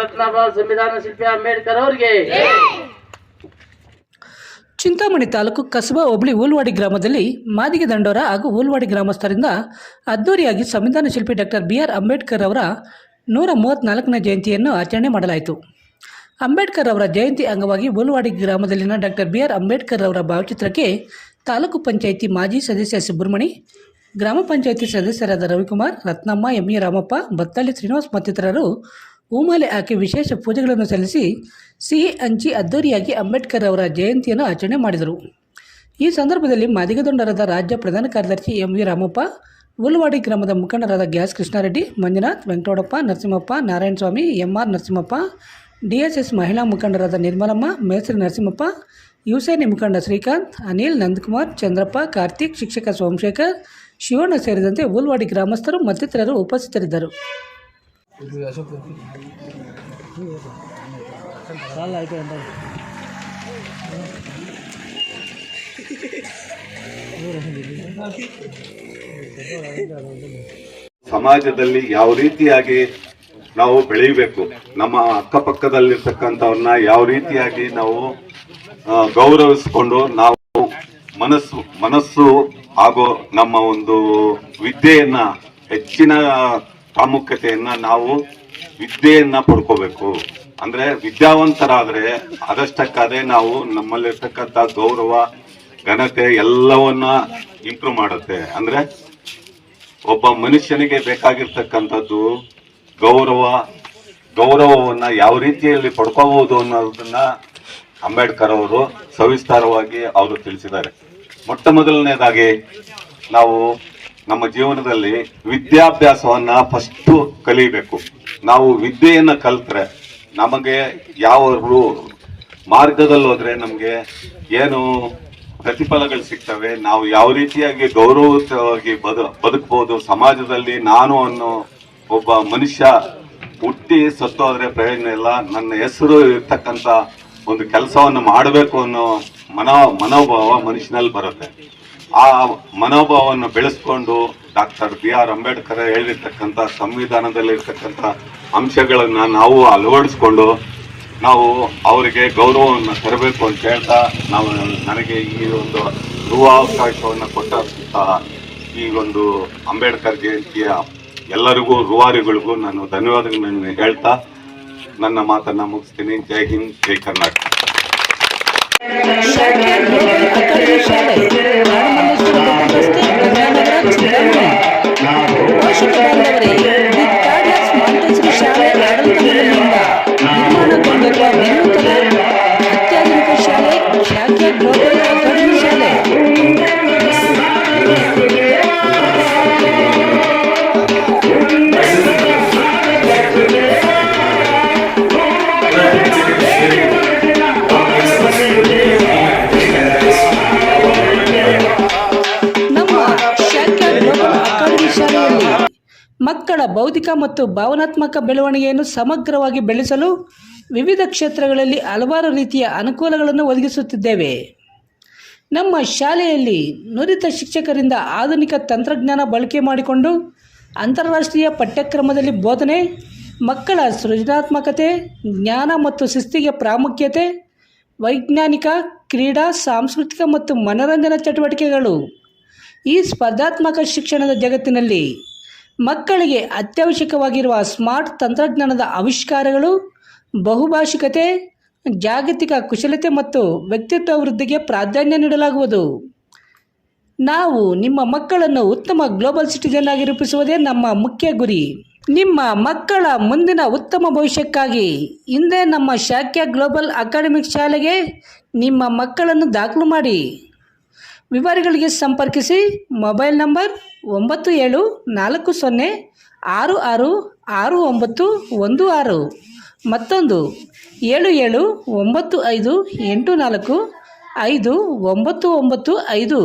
ರತ್ನಾಬಾಲ್ ಸಂವಿಧಾನ ಅಂಬೇಡ್ಕರ್ ಅವರಿಗೆ. ಚಿಂತಾಮಣಿ ತಾಲೂಕು ಕಸಬಾ ಹೋಬಳಿ ಹೂಲ್ವಾಡಿ ಗ್ರಾಮದಲ್ಲಿ ಮಾದಿಗೆ ದಂಡೋರ ಹಾಗೂ ಹೂಲ್ವಾಡಿ ಗ್ರಾಮಸ್ಥರಿಂದ ಅದ್ದೂರಿಯಾಗಿ ಸಂವಿಧಾನ ಶಿಲ್ಪಿ ಡಾಕ್ಟರ್ ಬಿ ಆರ್ ಅಂಬೇಡ್ಕರ್ ಅವರ ನೂರ ಮೂವತ್ತ್ನಾಲ್ಕನೇ ಜಯಂತಿಯನ್ನು ಆಚರಣೆ ಮಾಡಲಾಯಿತು. ಅಂಬೇಡ್ಕರ್ ಅವರ ಜಯಂತಿ ಅಂಗವಾಗಿ ಹೂಲ್ವಾಡಿ ಗ್ರಾಮದಲ್ಲಿನ ಡಾಕ್ಟರ್ ಬಿ ಆರ್ ಅಂಬೇಡ್ಕರ್ ಅವರ ಭಾವಚಿತ್ರಕ್ಕೆ ತಾಲೂಕು ಪಂಚಾಯಿತಿ ಮಾಜಿ ಸದಸ್ಯ ಸುಬ್ರಹ್ಮಣಿ, ಗ್ರಾಮ ಪಂಚಾಯಿತಿ ಸದಸ್ಯರಾದ ರವಿಕುಮಾರ್, ರತ್ನಮ್ಮ ಎಂಇ ರಾಮಪ್ಪ, ಬತ್ತಳ್ಳಿ ಶ್ರೀನಿವಾಸ್ ಮತ್ತಿತರರು ಹೂಮಾಲೆ ಹಾಕಿ ವಿಶೇಷ ಪೂಜೆಗಳನ್ನು ಸಲ್ಲಿಸಿ ಸಿಹಿ ಹಂಚಿ ಅದ್ದೂರಿಯಾಗಿ ಅಂಬೇಡ್ಕರ್ ಅವರ ಜಯಂತಿಯನ್ನು ಆಚರಣೆ ಮಾಡಿದರು. ಈ ಸಂದರ್ಭದಲ್ಲಿ ಮಾದಿಗದೊಂಡರದ ರಾಜ್ಯ ಪ್ರಧಾನ ಕಾರ್ಯದರ್ಶಿ ಎಂ ವಿ ರಾಮಪ್ಪ, ಉಲ್ವಾಡಿ ಗ್ರಾಮದ ಮುಖಂಡರಾದ gas Krishnareddy, Manjunath Venkatodappa Narasimhappa, Narayanaswamy, M R Narasimhappa DSS ಮಹಿಳಾ ಮುಖಂಡರಾದ ನಿರ್ಮಲಮ್ಮ ಮೇಸರಿ ನರಸಿಂಹಪ್ಪ, ಯುಸೇನಿ ಮುಖಂಡ ಶ್ರೀಕಾಂತ್, ಅನಿಲ್ ನಂದಕುಮಾರ್, ಚಂದ್ರಪ್ಪ, ಕಾರ್ತಿಕ್, ಶಿಕ್ಷಕ ಸೋಮಶೇಖರ್, ಶಿವಣ್ಣ ಸೇರಿದಂತೆ ಉಲ್ವಾಡಿ ಗ್ರಾಮಸ್ಥರು ಮತ್ತಿತರರು ಉಪಸ್ಥಿತರಿದ್ದರು. ಸಮಾಜದಲ್ಲಿ ಯಾವ ರೀತಿಯಾಗಿ ನಾವು ಬೆಳೆಯಬೇಕು, ನಮ್ಮ ಅಕ್ಕಪಕ್ಕದಲ್ಲಿರ್ತಕ್ಕಂಥವ್ರನ್ನ ಯಾವ ರೀತಿಯಾಗಿ ನಾವು ಗೌರವಿಸ್ಕೊಂಡು ನಾವು ಮನಸ್ಸು ಮನಸ್ಸು ಹಾಗೂ ನಮ್ಮ ಒಂದು ವಿದ್ಯೆಯನ್ನ ಹೆಚ್ಚಿನ ಪ್ರಾಮುಖ್ಯತೆಯನ್ನ ನಾವು ವಿದ್ಯೆಯನ್ನ ಪಡ್ಕೋಬೇಕು. ಅಂದ್ರೆ ವಿದ್ಯಾವಂತರಾದ್ರೆ ಅದಷ್ಟಕ್ಕಾದ್ರೆ ನಾವು ನಮ್ಮಲ್ಲಿರ್ತಕ್ಕಂಥ ಗೌರವ, ಘನತೆ ಎಲ್ಲವನ್ನ ಇಂಪ್ರೂವ್ ಮಾಡುತ್ತೆ. ಅಂದ್ರೆ ಒಬ್ಬ ಮನುಷ್ಯನಿಗೆ ಬೇಕಾಗಿರ್ತಕ್ಕಂಥದ್ದು ಗೌರವ, ಗೌರವವನ್ನ ಯಾವ ರೀತಿಯಲ್ಲಿ ಪಡ್ಕೋಬಹುದು ಅನ್ನೋದನ್ನ ಅಂಬೇಡ್ಕರ್ ಅವರು ಸವಿಸ್ತಾರವಾಗಿ ಅವರು ತಿಳಿಸಿದ್ದಾರೆ. ಮೊಟ್ಟ ಮೊದಲನೇದಾಗಿ ನಾವು ನಮ್ಮ ಜೀವನದಲ್ಲಿ ವಿದ್ಯಾಭ್ಯಾಸವನ್ನ ಫಸ್ಟ್ ಕಲಿಬೇಕು. ನಾವು ವಿದ್ಯೆಯನ್ನ ಕಲ್ತ್ರೆ ನಮಗೆ ಯಾವ ಮಾರ್ಗದಲ್ಲಿ ಹೋದ್ರೆ ನಮ್ಗೆ ಏನು ಪ್ರತಿಫಲಗಳು ಸಿಗ್ತವೆ. ನಾವು ಯಾವ ರೀತಿಯಾಗಿ ಗೌರವಯುತವಾಗಿ ಬದ ಬದುಕಬಹುದು ಸಮಾಜದಲ್ಲಿ ನಾನು ಅನ್ನೋ ಒಬ್ಬ ಮನುಷ್ಯ ಹುಟ್ಟಿ ಸತ್ತೋದ್ರೆ ಪ್ರಯೋಜನ ಇಲ್ಲ. ನನ್ನ ಹೆಸರು ಇರ್ತಕ್ಕಂಥ ಒಂದು ಕೆಲಸವನ್ನು ಮಾಡಬೇಕು ಅನ್ನೋ ಮನೋ, ಮನೋಭಾವ ಮನುಷ್ಯನಲ್ಲಿ ಬರುತ್ತೆ. ಆ ಮನೋಭಾವವನ್ನು ಬೆಳೆಸ್ಕೊಂಡು ಡಾಕ್ಟರ್ ಬಿ ಆರ್ ಅಂಬೇಡ್ಕರ್ ಹೇಳಿರ್ತಕ್ಕಂಥ ಸಂವಿಧಾನದಲ್ಲಿ ಇರ್ತಕ್ಕಂಥ ಅಂಶಗಳನ್ನ ನಾವು ಅಳವಡಿಸ್ಕೊಂಡು ನಾವು ಅವರಿಗೆ ಗೌರವವನ್ನು ತರಬೇಕು ಅಂತ ಹೇಳ್ತಾ ನಾವು ನನಗೆ ಈ ಒಂದು ಋವಾವಕಾಶವನ್ನು ಕೊಟ್ಟಂತಹ ಈ ಒಂದು ಅಂಬೇಡ್ಕರ್ ಜಯಂತಿಯ ಎಲ್ಲರಿಗೂ, ರುವಾರಿಗಳಿಗೂ ನಾನು ಧನ್ಯವಾದಗಳನ್ನು ಹೇಳ್ತಾ ನನ್ನ ಮಾತನ್ನ ಮುಗಿಸ್ತೀನಿ. ಜೈ ಹಿಂದ್, ಜೈ ಕರ್ನಾಟಕ. ಮಕ್ಕಳ ಬೌದ್ಧಿಕ ಮತ್ತು ಭಾವನಾತ್ಮಕ ಬೆಳವಣಿಗೆಯನ್ನು ಸಮಗ್ರವಾಗಿ ಬೆಳೆಸಲು ವಿವಿಧ ಕ್ಷೇತ್ರಗಳಲ್ಲಿ ಹಲವಾರು ರೀತಿಯ ಅನುಕೂಲಗಳನ್ನು ಒದಗಿಸುತ್ತಿದ್ದೇವೆ. ನಮ್ಮ ಶಾಲೆಯಲ್ಲಿ ನುರಿತ ಶಿಕ್ಷಕರಿಂದ ಆಧುನಿಕ ತಂತ್ರಜ್ಞಾನ ಬಳಕೆ ಮಾಡಿಕೊಂಡು ಅಂತಾರಾಷ್ಟ್ರೀಯ ಪಠ್ಯಕ್ರಮದಲ್ಲಿ ಬೋಧನೆ, ಮಕ್ಕಳ ಸೃಜನಾತ್ಮಕತೆ, ಜ್ಞಾನ ಮತ್ತು ಶಿಸ್ತಿಗೆ ಪ್ರಾಮುಖ್ಯತೆ, ವೈಜ್ಞಾನಿಕ, ಕ್ರೀಡಾ, ಸಾಂಸ್ಕೃತಿಕ ಮತ್ತು ಮನರಂಜನಾ ಚಟುವಟಿಕೆಗಳು ಈ ಸ್ಪರ್ಧಾತ್ಮಕ ಶಿಕ್ಷಣದ ಜಗತ್ತಿನಲ್ಲಿ ಮಕ್ಕಳಿಗೆ ಅತ್ಯವಶ್ಯಕವಾಗಿರುವ ಸ್ಮಾರ್ಟ್ ತಂತ್ರಜ್ಞಾನದ ಆವಿಷ್ಕಾರಗಳು ಬಹುಭಾಷಿಕತೆ ಜಾಗತಿಕ ಕುಶಲತೆ ಮತ್ತು ವ್ಯಕ್ತಿತ್ವ ವೃದ್ಧಿಗೆ ಪ್ರಾಧಾನ್ಯ ನೀಡಲಾಗುವುದು. ನಾವು ನಿಮ್ಮ ಮಕ್ಕಳನ್ನು ಉತ್ತಮ ಗ್ಲೋಬಲ್ ಸಿಟಿಜನ್ ಆಗಿ ರೂಪಿಸುವುದೇ ನಮ್ಮ ಮುಖ್ಯ ಗುರಿ. ನಿಮ್ಮ ಮಕ್ಕಳ ಮುಂದಿನ ಉತ್ತಮ ಭವಿಷ್ಯಕ್ಕಾಗಿ ಹಿಂದೆ ನಮ್ಮ ಶಾಖ್ಯ ಗ್ಲೋಬಲ್ ಅಕಾಡೆಮಿಕ್ ಶಾಲೆಗೆ ನಿಮ್ಮ ಮಕ್ಕಳನ್ನು ದಾಖಲು ಮಾಡಿ. ವಿವರಗಳಿಗೆ ಸಂಪರ್ಕಿಸಿ ಮೊಬೈಲ್ ನಂಬರ್ ಒಂಬತ್ತು ಏಳು ನಾಲ್ಕು ಸೊನ್ನೆ ಆರು ಆರು ಆರು ಒಂಬತ್ತು ಒಂದು ಆರು. ಮತ್ತೊಂದು ಏಳು ಏಳು ಒಂಬತ್ತು ಐದು ಎಂಟು ನಾಲ್ಕು ಐದು ಒಂಬತ್ತು ಒಂಬತ್ತು ಐದು.